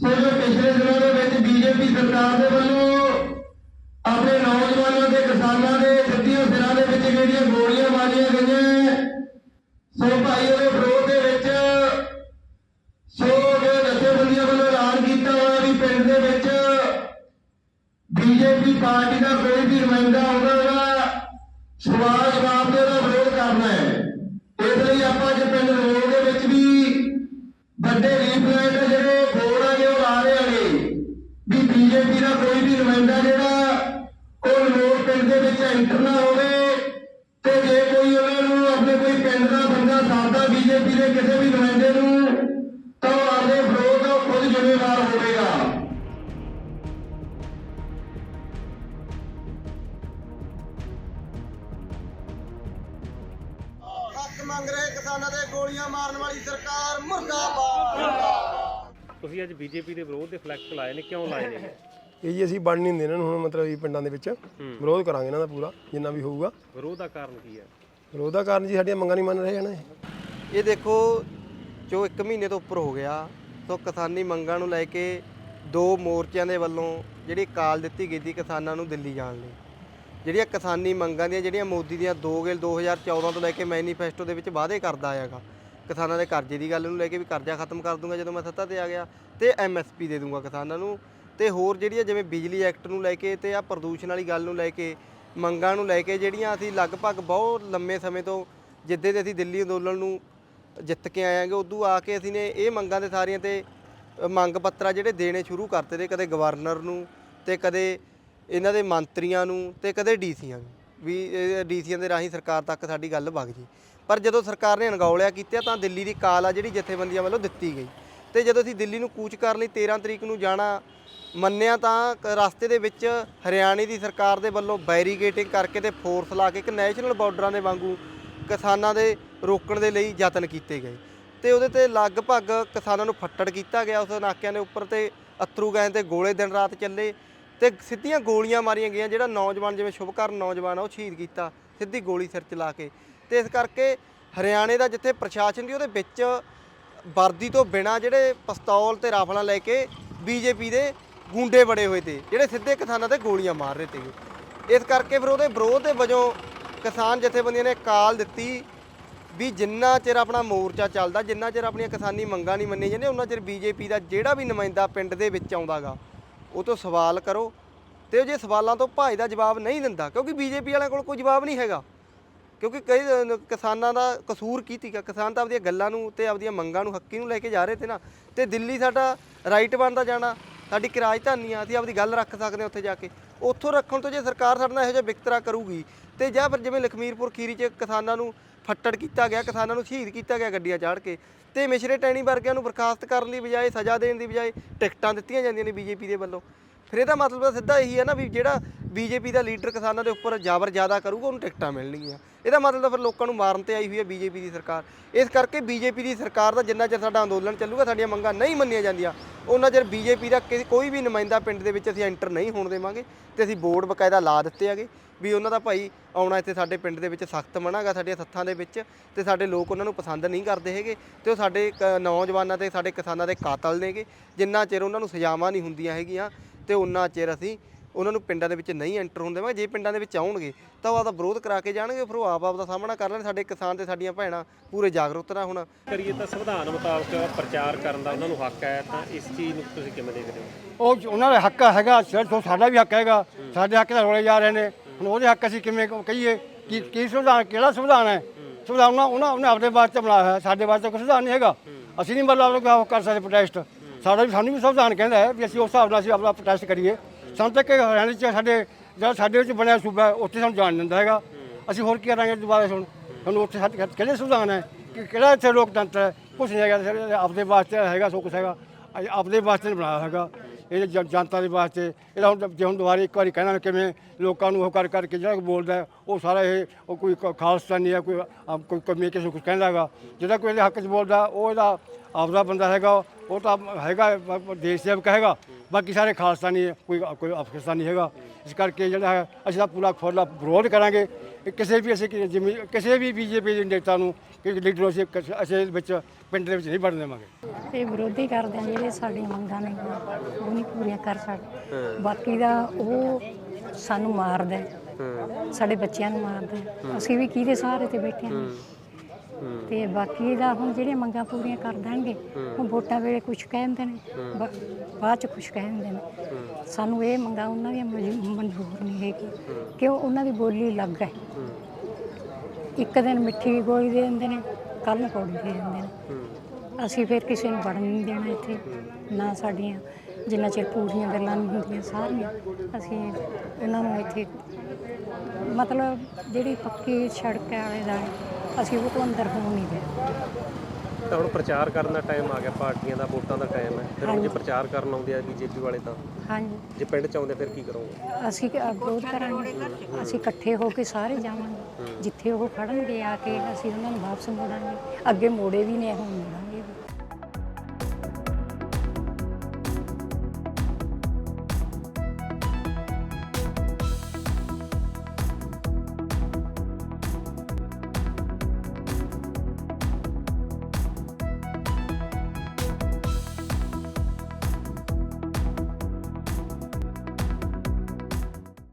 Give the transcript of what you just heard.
ਸੋ ਜੋ ਪਿਛਲੇ ਦਿਨਾਂ ਦੇ ਵਿੱਚ ਬੀਜੇਪੀ ਸਰਕਾਰ ਦੇ ਵੱਲੋਂ ਆਪਣੇ ਨੌਜਵਾਨਾਂ ਤੇ ਕਿਸਾਨਾਂ ਦੇ, ਸਿੱਧੀਆਂ ਸਿਰਾਂ ਦੇ ਵਿੱਚ ਜਿਹੜੀਆਂ ਗੋਲੀਆਂ ਮਾਰੀਆਂ ਗਈਆਂ, ਸੋ ਭਾਈ ਉਹਦੇ ਵਿਰੋਧ ਦੇ ਐਂਟਰ ਨਾ ਹੋਵੇ ਤੇ ਜੇ ਕੋਈ ਉਹਨਾਂ ਨੂੰ ਆਪਣੇ ਕੋਈ ਪਿੰਡ ਦਾ ਬੰਦਾ ਸਾਦਾ ਬੀਜੇਪੀ ਦੇ ਕਿਸੇ ਵੀ ਨੁਮਾਇੰਦੇ ਨੂੰ ਤਾਂ ਉਹ ਆਪਦੇ ਵਿਰੋਧ ਦਾ ਖੁਦ ਜ਼ਿੰਮੇਵਾਰ ਹੋਵੇਗਾ। ਹੱਕ ਮੰਗ ਰਹੇ ਕਿਸਾਨਾਂ ਦੇ ਗੋਲੀਆਂ ਮਾਰਨ ਵਾਲੀ ਸਰਕਾਰ ਮੁਰਦਾਬਾਦ। ਤੁਸੀਂ ਅੱਜ ਬੀਜੇਪੀ ਦੇ ਵਿਰੋਧ ਦੇ ਫਲੈਕਸ ਲਾਏ ਨੇ ਕਿਉਂ ਲਾਏ ਨੇ? ਇਹ ਜੀ ਅਸੀਂ ਬਣ ਨਹੀਂ ਦਿੰਦੇ ਇਹਨਾਂ ਨੂੰ ਹੁਣ ਮਤਲਬ ਵੀ ਪਿੰਡਾਂ ਦੇ ਵਿੱਚ। ਵਿਰੋਧ ਕਰਾਂਗੇ ਇਹਨਾਂ ਦਾ ਪੂਰਾ ਜਿੰਨਾ ਵੀ ਹੋਊਗਾ। ਵਿਰੋਧ ਦਾ ਕਾਰਨ ਕੀ ਹੈ? ਵਿਰੋਧ ਦਾ ਕਾਰਨ ਜੀ ਸਾਡੀਆਂ ਮੰਗਾਂ ਨਹੀਂ ਮੰਨ ਰਹੇ ਹਨ ਇਹ। ਇਹ ਦੇਖੋ ਜੋ 1 ਮਹੀਨੇ ਤੋਂ ਉੱਪਰ ਹੋ ਗਿਆ ਸੋ ਕਿਸਾਨੀ ਮੰਗਾਂ ਨੂੰ ਲੈ ਕੇ ਦੋ ਮੋਰਚਿਆਂ ਦੇ ਵੱਲੋਂ ਜਿਹੜੀ ਕਾਲ ਦਿੱਤੀ ਗਈ ਸੀ ਕਿਸਾਨਾਂ ਨੂੰ ਦਿੱਲੀ ਜਾਣ ਲਈ। ਜਿਹੜੀਆਂ ਕਿਸਾਨੀ ਮੰਗਾਂ ਦੀਆਂ ਜਿਹੜੀਆਂ ਮੋਦੀ ਦੀਆਂ ਦੋ ਗੇਲ 2014 ਤੋਂ ਲੈ ਕੇ ਮੈਨੀਫੈਸਟੋ ਦੇ ਵਿੱਚ ਵਾਅਦੇ ਕਰਦਾ ਆਇਆਗਾ ਕਿਸਾਨਾਂ ਦੇ ਕਰਜ਼ੇ ਦੀ ਗੱਲ ਨੂੰ ਲੈ ਕੇ ਵੀ ਕਰਜ਼ਾ ਖਤਮ ਕਰ ਦੂੰਗਾ ਜਦੋਂ ਮੈਂ ਸੱਤਾ ਤੇ ਆ ਗਿਆ ਤੇ ਐਮਐਸਪੀ ਦੇ ਦੂੰਗਾ ਕਿਸਾਨਾਂ ਨੂੰ। ਤੇ ਹੋਰ ਜਿਹੜੀਆਂ ਜਿਵੇਂ ਬਿਜਲੀ ਐਕਟ ਨੂੰ ਲੈ ਕੇ ਤੇ ਆ ਪ੍ਰਦੂਸ਼ਣ ਵਾਲੀ ਗੱਲ ਨੂੰ ਲੈ ਕੇ, ਮੰਗਾਂ ਨੂੰ ਲੈ ਕੇ ਜਿਹੜੀਆਂ ਅਸੀਂ ਲਗਭਗ ਬਹੁਤ ਲੰਮੇ ਸਮੇਂ ਤੋਂ ਜਿੱਦੇ ਦੇ ਅਸੀਂ ਦਿੱਲੀ ਅੰਦੋਲਨ ਨੂੰ ਜਿੱਤ ਕੇ ਆਇਆਂਗੇ ਉਦੋਂ ਆ ਕੇ ਅਸੀਂ ਨੇ ਇਹ ਮੰਗਾਂ ਦੇ ਸਾਰੀਆਂ ਤੇ ਮੰਗ ਪੱਤਰ ਜਿਹੜੇ ਦੇਣੇ ਸ਼ੁਰੂ ਕਰਤੇ ਤੇ ਕਦੇ ਗਵਰਨਰ ਨੂੰ ਤੇ ਕਦੇ ਇਹਨਾਂ ਦੇ ਮੰਤਰੀਆਂ ਨੂੰ ਤੇ ਕਦੇ ਡੀਸੀਆਂ ਨੂੰ, ਵੀ ਡੀਸੀਆਂ ਦੇ ਰਾਹੀਂ ਸਰਕਾਰ ਤੱਕ ਸਾਡੀ ਗੱਲ ਵਗ ਜੀ। ਪਰ ਜਦੋਂ ਸਰਕਾਰ ਨੇ ਅਣਗੌਲਿਆ ਕੀਤਾ ਤਾਂ ਦਿੱਲੀ ਦੀ ਕਾਲ ਆ ਜਿਹੜੀ ਜਥੇਬੰਦੀਆਂ ਵੱਲੋਂ ਦਿੱਤੀ ਗਈ। ਤੇ ਜਦੋਂ ਅਸੀਂ ਦਿੱਲੀ ਨੂੰ ਕੂਚ ਕਰਨ ਲਈ 13 ਤਰੀਕ ਨੂੰ ਜਾਣਾ ਮੰਨਿਆ ਤਾਂ ਕ- ਰਸਤੇ ਦੇ ਵਿੱਚ ਹਰਿਆਣੇ ਦੀ ਸਰਕਾਰ ਦੇ ਵੱਲੋਂ ਬੈਰੀਗੇਟਿੰਗ ਕਰਕੇ ਤੇ ਫੋਰਸ ਲਾ ਕੇ ਇੱਕ ਨੈਸ਼ਨਲ ਬਾਰਡਰਾਂ ਦੇ ਵਾਂਗੂ ਕਿਸਾਨਾਂ ਦੇ ਰੋਕਣ ਦੇ ਲਈ ਯਤਨ ਕੀਤੇ ਗਏ। ਤੇ ਉਹਦੇ ਤੇ ਲਗਭਗ ਕਿਸਾਨਾਂ ਨੂੰ ਫੱਟੜ ਕੀਤਾ ਗਿਆ, ਉਸ ਨਾਕਿਆਂ ਦੇ ਉੱਪਰ ਤੇ ਅਥਰੂ ਗੈਸ ਤੇ ਗੋਲੇ ਦਿਨ ਰਾਤ ਚੱਲੇ ਤੇ ਸਿੱਧੀਆਂ ਗੋਲੀਆਂ ਮਾਰੀਆਂ ਗਈਆਂ, ਜਿਹੜਾ ਨੌਜਵਾਨ ਜਿਵੇਂ ਸ਼ੁਭਕਰਨ ਨੌਜਵਾਨ ਆ, ਉਹ ਸ਼ਹੀਦ ਕੀਤਾ ਸਿੱਧੀ ਗੋਲੀ ਸਿਰ ਚ ਲਾ ਕੇ। ਤੇ ਇਸ ਕਰਕੇ ਹਰਿਆਣੇ ਦਾ ਜਿੱਥੇ ਪ੍ਰਸ਼ਾਸਨ ਦੀ ਉਹਦੇ ਵਿੱਚ ਵਰਦੀ ਤੋਂ ਬਿਨਾ ਜਿਹੜੇ ਪਿਸਤੌਲ ਤੇ ਰਾਫਲਾਂ ਲੈ ਕੇ ਬੀਜੇਪੀ ਦੇ ਗੁੰਡੇ ਬੜੇ ਹੋਏ ਤੇ, ਜਿਹੜੇ ਸਿੱਧੇ ਕਿਸਾਨਾਂ ਤੇ ਗੋਲੀਆਂ ਮਾਰ ਰਹੇ ਤੇ। ਇਸ ਕਰਕੇ ਫਿਰ ਉਹਦੇ ਵਿਰੋਧ ਦੇ ਵਜੋਂ ਕਿਸਾਨ ਜਥੇਬੰਦੀਆਂ ਨੇ ਕਾਲ ਦਿੱਤੀ ਵੀ ਜਿੰਨਾ ਚਿਰ ਆਪਣਾ ਮੋਰਚਾ ਚੱਲਦਾ, ਜਿੰਨਾ ਚਿਰ ਆਪਣੀਆਂ ਕਿਸਾਨੀ ਮੰਗਾਂ ਨਹੀਂ ਮੰਨੀਆਂ ਜਾਂਦੀਆਂ ਉਹਨਾਂ ਚਿਰ ਬੀਜੇਪੀ ਦਾ ਜਿਹੜਾ ਵੀ ਨੁਮਾਇੰਦਾ ਪਿੰਡ ਦੇ ਵਿੱਚ ਆਉਂਦਾਗਾ, ਉਹ ਤੋਂ ਸਵਾਲ ਕਰੋ। ਤੇ ਉਹ ਜੇ ਸਵਾਲਾਂ ਤੋਂ ਭਾਈ ਦਾ ਜਵਾਬ ਨਹੀਂ ਦਿੰਦਾ, ਕਿਉਂਕਿ ਬੀਜੇਪੀ ਵਾਲਿਆਂ ਕੋਲ ਕੋਈ ਜਵਾਬ ਨਹੀਂ ਹੈਗਾ। ਕਿਉਂਕਿ ਕਈ ਕਿਸਾਨਾਂ ਦਾ ਕਸੂਰ ਕੀ ਸੀਗਾ? ਕਿਸਾਨ ਤਾਂ ਆਪਦੀਆਂ ਗੱਲਾਂ ਨੂੰ ਤੇ ਆਪਦੀਆਂ ਮੰਗਾਂ ਨੂੰ ਹੱਕੀ ਨੂੰ ਲੈ ਕੇ ਜਾ ਰਹੇ ਤੇ ਨਾ। ਤੇ ਦਿੱਲੀ ਸਾਡਾ ਰਾਈਟ ਬਣਦਾ ਜਾਣਾ। ਸਾਡੀ ਕਿ ਰਾਜਧਾਨੀ ਆ, ਅਸੀਂ ਆਪਦੀ ਗੱਲ ਰੱਖ ਸਕਦੇ ਹਾਂ ਉੱਥੇ ਜਾ ਕੇ। ਉੱਥੋਂ ਰੱਖਣ ਤੋਂ ਜੇ ਸਰਕਾਰ ਸਾਡੇ ਨਾਲ ਇਹੋ ਜਿਹਾ ਵਿਤਕਰਾ ਕਰੂਗੀ, ਤੇ ਜਾਂ ਫਿਰ ਜਿਵੇਂ ਲਖਮੀਰਪੁਰ ਖੀਰੀ 'ਚ ਕਿਸਾਨਾਂ ਨੂੰ ਫੱਟੜ ਕੀਤਾ ਗਿਆ, ਕਿਸਾਨਾਂ ਨੂੰ ਸ਼ਹੀਦ ਕੀਤਾ ਗਿਆ ਗੱਡੀਆਂ ਚਾੜ ਕੇ, ਤੇ ਮਿਸ਼ਰੇ ਟੈਣੀ ਵਰਗਿਆਂ ਨੂੰ ਬਰਖਾਸਤ ਕਰਨ ਦੀ ਬਜਾਏ, ਸਜ਼ਾ ਦੇਣ ਦੀ ਬਜਾਏ ਟਿਕਟਾਂ ਦਿੱਤੀਆਂ ਜਾਂਦੀਆਂ ਨੇ ਬੀਜੇਪੀ ਦੇ ਵੱਲੋਂ। ਫਿਰ ਇਹਦਾ ਮਤਲਬ ਤਾਂ ਸਿੱਧਾ ਇਹੀ ਹੈ ਨਾ ਵੀ ਜਿਹੜਾ ਬੀਜੇਪੀ ਦਾ ਲੀਡਰ ਕਿਸਾਨਾਂ ਦੇ ਉੱਪਰ ਜਾਬਰ ਜ਼ਿਆਦਾ ਕਰੂਗਾ, ਉਹਨੂੰ ਟਿਕਟਾਂ ਮਿਲਣਗੀਆਂ। ਇਹਦਾ ਮਤਲਬ ਤਾਂ ਫਿਰ ਲੋਕਾਂ ਨੂੰ ਮਾਰਨ ਤੇ ਆਈ ਹੋਈ ਹੈ ਬੀਜੇਪੀ ਦੀ ਸਰਕਾਰ। ਇਸ ਕਰਕੇ ਬੀਜੇਪੀ ਦੀ ਸਰਕਾਰ ਦਾ ਜਿੰਨਾ ਚਿਰ ਸਾਡਾ ਅੰਦੋਲਨ ਚੱਲੂਗਾ, ਸਾਡੀਆਂ ਮੰਗਾਂ ਨਹੀਂ ਮੰਨੀਆਂ ਜਾਂਦੀਆਂ। ਉਹਨਾਂ ਚਿਰ ਬੀਜੇਪੀ ਦਾ ਕਿਸੇ- ਕੋਈ ਵੀ ਨੁਮਾਇੰਦਾ ਪਿੰਡ ਦੇ ਵਿੱਚ ਅਸੀਂ ਐਂਟਰ ਨਹੀਂ ਹੋਣ ਦੇਵਾਂਗੇ ਤੇ ਅਸੀਂ ਬੋਰਡ ਬਕਾਇਦਾ ਲਾ ਦਿੱਤੇ ਹੈਗੇ ਵੀ ਉਹਨਾਂ ਦਾ ਭਾਈ ਆਉਣਾ ਇੱਥੇ ਸਾਡੇ ਪਿੰਡ ਦੇ ਵਿੱਚ ਸਖਤ ਮਨਾਗਾ ਸਾਡੀਆਂ ਸੱਥਾਂ ਦੇ ਵਿੱਚ ਤੇ ਸਾਡੇ ਲੋਕ ਉਹਨਾਂ ਨੂੰ ਪਸੰਦ ਨਹੀਂ ਕਰਦੇ ਹੈਗੇ ਤੇ ਉਹ ਸਾਡੇ ਕ- ਨੌਜਵਾਨਾਂ ਤੇ ਸਾਡੇ ਕਿਸਾਨਾਂ ਦੇ ਕਾਤਲ ਨੇਗੇ। ਜਿੰਨਾ ਚਿਰ ਉਹਨਾਂ ਨੂੰ ਸਜ਼ਾਵਾਂ ਨਹੀਂ ਹੁੰਦੀਆਂ ਹੈਗੀਆਂ ਤੇ ਉਹਨਾਂ ਚਿਰ ਅਸੀਂ ਉਹਨਾਂ ਨੂੰ ਪਿੰਡਾਂ ਦੇ ਵਿੱਚ ਨਹੀਂ ਐਂਟਰ ਹੋਣ ਦੇਵਾਂਗੇ ਜੇ ਪਿੰਡਾਂ ਦੇ ਵਿੱਚ ਆਉਣਗੇ ਤਾਂ ਉਹ ਆਪਦਾ ਵਿਰੋਧ ਕਰਾ ਕੇ ਜਾਣਗੇ ਫਿਰ ਉਹ ਆਪ ਆਪ ਦਾ ਸਾਹਮਣਾ ਕਰ ਲੈਣ ਸਾਡੇ ਕਿਸਾਨ ਤੇ ਸਾਡੀਆਂ ਭੈਣਾਂ ਪੂਰੇ ਜਾਗਰੂਕ ਨਾ ਹੁਣ। ਕਰੀਏ ਤਾਂ ਸੰਵਿਧਾਨ ਮੁਤਾਬਕ ਪ੍ਰਚਾਰ ਕਰਨ ਦਾ ਉਹਨਾਂ ਨੂੰ ਹੱਕ ਹੈ ਤਾਂ ਇਸ ਚੀਜ਼ ਨੂੰ ਤੁਸੀਂ ਕਿਵੇਂ ਦੇਖਦੇ ਹੋ? ਉਹ ਉਹਨਾਂ ਦਾ ਹੱਕ ਹੈਗਾ ਸਿਰ ਸਾਡਾ ਵੀ ਹੱਕ ਹੈਗਾ ਸਾਡੇ ਹੱਕ ਦਾ ਰੋਲੇ ਜਾ ਰਹੇ ਨੇ ਹੁਣ ਉਹਦੇ ਹੱਕ ਅਸੀਂ ਕਿਵੇਂ ਕਹੀਏ? ਕੀ ਕੀ ਸੰਵਿਧਾਨ ਕਿਹੜਾ ਸੰਵਿਧਾਨ ਹੈ? ਸੰਵਿਧਾਨ ਉਹਨਾਂ ਉਹਨਾਂ ਆਪਣੇ ਵਾਸਤੇ ਬਣਾਇਆ ਹੋਇਆ ਸਾਡੇ ਵਾਸਤੇ ਕੋਈ ਸੰਵਿਧਾਨ ਨਹੀਂ ਹੈਗਾ। ਅਸੀਂ ਨਹੀਂ ਮਤਲਬ ਉਹ ਕਰ ਸਕਦੇ ਪ੍ਰੋਟੈਸਟ ਸਾਡਾ ਵੀ ਸਾਨੂੰ ਵੀ ਸੰਵਿਧਾਨ ਕਹਿੰਦਾ ਹੈ ਵੀ ਅਸੀਂ ਉਸ ਹਿਸਾਬ ਨਾਲ ਅਸੀਂ ਆਪਣਾ ਪ੍ਰੋਟੈਸਟ ਕਰੀਏ। ਸਾਨੂੰ ਤੱਕ ਕਿ ਹਰਿਆਣੇ 'ਚ ਸਾਡੇ ਜਿਹੜਾ ਸਾਡੇ ਵਿੱਚ ਬਣਿਆ ਸੂਬਾ ਉੱਥੇ ਸਾਨੂੰ ਜਾਣ ਦਿੰਦਾ ਹੈਗਾ। ਅਸੀਂ ਹੋਰ ਕੀ ਕਰਾਂਗੇ ਦੁਬਾਰਾ ਹੁਣ ਸਾਨੂੰ ਉੱਥੇ ਸਾਡੇ ਕਿਹੜੇ ਸੰਵਿਧਾਨ ਹੈ ਕਿ ਕਿਹੜਾ ਇੱਥੇ ਲੋਕਤੰਤਰ ਹੈ? ਕੁਛ ਨਹੀਂ ਹੈਗਾ। ਸਾਡੇ ਆਪਦੇ ਵਾਸਤੇ ਹੈਗਾ, ਸੋ ਕੁਛ ਹੈਗਾ। ਅਸੀਂ ਆਪਦੇ ਵਾਸਤੇ ਨਹੀਂ ਬਣਾਇਆ ਹੈਗਾ। ਇਹ ਜ- ਜਨਤਾ ਦੇ ਵਾਸਤੇ ਇਹਦਾ ਹੁਣ ਜੇ ਹੁਣ ਦੁਬਾਰਾ ਇੱਕ ਵਾਰੀ ਕਹਿਣਾ ਕਿਵੇਂ ਲੋਕਾਂ ਨੂੰ ਉਹ ਕਰ ਕਰਕੇ ਜਿਹੜਾ ਕੋਈ ਬੋਲਦਾ ਹੈ, ਉਹ ਸਾਰਾ ਇਹ ਉਹ ਕੋਈ ਕ- ਖਾਲਸਤਾਨੀ ਹੈ ਕੋਈ ਆ, ਕੋਈ ਕਮੀ ਕਿਸੇ ਨੂੰ ਕੁਝ ਕਹਿੰਦਾ ਹੈਗਾ। ਜਿਹੜਾ ਕੋਈ ਇਹਦੇ ਹੱਕ 'ਚ ਬੋਲਦਾ ਉਹ ਇਹਦਾ ਆਪਦਾ ਬੰਦਾ ਹੈਗਾ ਉਹ ਤਾਂ ਹੈਗਾ ਬ- ਬ- ਦੇਸ਼ ਸੇਵਕ ਹੈਗਾ। ਬਾਕੀ ਸਾਰੇ ਖਾਲਸਤਾਨੀ ਹੈ, ਕੋਈ ਕੋਈ ਅਫਗਾਨਿਸਤਾਨੀ ਹੈਗਾ। ਇਸ ਕਰਕੇ ਜਿਹੜਾ ਹੈ ਅਸੀਂ ਤਾਂ ਪੂਰਾ ਖੁੱਲ੍ਹਾ ਵਿਰੋਧ ਕਰਾਂਗੇ। ਕਿ ਕਿਸੇ ਵੀ ਅਸੀਂ ਕਿ ਜਿਵੇਂ ਕਿਸੇ ਵੀ ਬੀਜੇਪੀ ਦੇ ਨੇਤਾ ਨੂੰ ਕਿ ਲੀਡਰ ਨੂੰ ਅਸੀਂ ਕਸ- ਅਸੀਂ ਵਿੱਚ ਪਿੰਡ ਦੇ ਵਿੱਚ ਨਹੀਂ ਵੜਨ ਦੇਵਾਂਗੇ। ਇਹ ਵਿਰੋਧੀ ਕਰਦੇ ਆ ਜਿਹੜੇ ਸਾਡੀਆਂ ਮੰਗਾਂ ਨੇ ਉਹ ਨਹੀਂ ਪੂਰੀਆਂ ਕਰ ਸਕਦੇ। ਬਾਕੀ ਦਾ ਉਹ ਸਾਨੂੰ ਮਾਰਦਾ ਹੈ। ਸਾਡੇ ਬੱਚਿਆਂ ਨੂੰ ਮਾਰਦਾ ਹੈ। ਅਸੀਂ ਵੀ ਕਿਹਦੇ ਸਹਾਰੇ ਤੇ ਬੈਠੇ ਹਾਂ। ਤੇ ਬਾਕੀ ਦਾ ਹੁਣ ਜਿਹੜੀਆਂ ਮੰਗਾਂ ਪੂਰੀਆਂ ਕਰ ਦੇਣਗੇ, ਉਹ ਵੋਟਾਂ ਵੇਲੇ ਕੁਝ ਕਹਿੰਦੇ ਨੇ, ਬਾ- ਬਾਅਦ ਚ ਕੁਝ ਕਹਿੰਦੇ ਨੇ। ਸਾਨੂੰ ਇਹ ਮੰਗਾਂ ਉਹਨਾਂ ਦੀਆਂ ਮਨਜ਼ੂ- ਮਨਜ਼ੂਰ ਨਹੀਂ ਹੈਗੀ ਕਿਉਂ? ਉਹਨਾਂ ਦੀ ਬੋਲੀ ਅਲੱਗ ਹੈ। ਇੱਕ ਦਿਨ ਮਿੱਠੀ ਗੋਲੀ ਦੇ ਦਿੰਦੇ ਨੇ ਕੱਲ ਨੂੰ ਕੌੜੀ ਦੇ ਦਿੰਦੇ ਨੇ। ਅਸੀਂ ਫਿਰ ਕਿਸੇ ਨੂੰ ਵੜਨ ਨਹੀਂ ਦੇਣਾ ਇੱਥੇ, ਨਾ ਸਾਡੀਆਂ ਜਿੰਨਾ ਚਿਰ ਪੂਰੀਆਂ ਗੱਲਾਂ ਨਹੀਂ ਹੁੰਦੀਆਂ ਸਾਰੀਆਂ, ਅਸੀਂ ਉਹਨਾਂ ਨੂੰ ਇੱਥੇ ਮਤਲਬ ਜਿਹੜੀ ਪੱਕੀ ਸੜਕ ਹੈ ਆਲੇ ਦਾ ਅਸੀਂ ਉਹ ਤੋਂ ਅੰਦਰ ਹੋਣ ਨਹੀਂ ਦੇ ਤਾਂ ਹੁਣ ਪ੍ਰਚਾਰ ਕਰਨ ਦਾ ਟਾਈਮ ਆ ਗਿਆ ਪਾਰਟੀਆਂ ਦਾ ਵੋਟਾਂ ਦਾ ਟਾਈਮ ਹੈ। ਫਿਰ ਹੁਣ ਜੇ ਪ੍ਰਚਾਰ ਕਰਨ ਆਉਂਦੇ ਆ ਬੀਜੇਪੀ ਵਾਲੇ ਤਾਂ ਹਾਂਜੀ। ਜੇ ਪਿੰਡ ਚ ਆਉਂਦੇ ਫਿਰ ਕੀ ਕਰੋਗੇ? ਅਸੀਂ ਕ- ਵਿਰੋਧ ਕਰਾਂਗੇ ਅਸੀਂ ਇਕੱਠੇ ਹੋ ਕੇ ਸਾਰੇ ਜਾਵਾਂਗੇ। ਜਿੱਥੇ ਉਹ ਖੜਨਗੇ ਆ ਕੇ ਅਸੀਂ ਉਹਨਾਂ ਨੂੰ ਵਾਪਸ ਮੋੜਾਂਗੇ। ਅੱਗੇ ਮੋੜੇ ਵੀ ਨੇ ਹੁਣ ਮੋੜਾਂਗੇ ਵੀ।